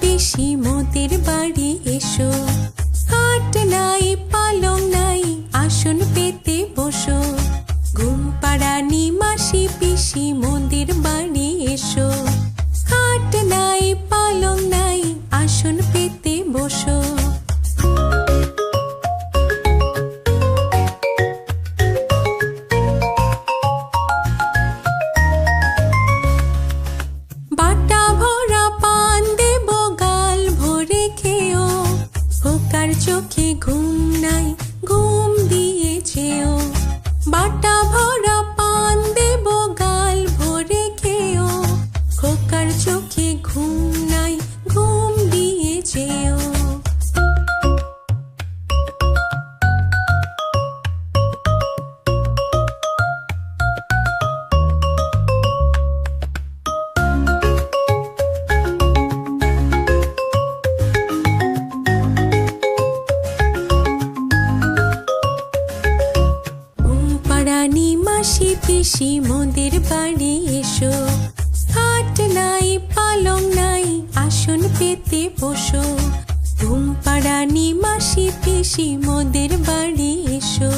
পিসি, মোদের বাড়ি এসো। খাট নাই, পালং নাই, আসন পেতে বসো। ঘুম পাড়ানি মাসি পিসি, মোদের বাড়ি এসো। খাট নাই, পালং নাই, আসন পেতে বসো। চোখে ঘুম নাই ঘুম নানি মাসি, পিসি মোদের বাড়ি এসো। খাট নাই, পালং নাই, আসন পেতে বসো। ধুমপাড়ানি মাসি, পিসি মোদের বাড়ি এসো।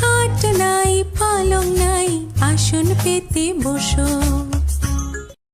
খাট নাই, পালং নাই, আসন পেতে বসো।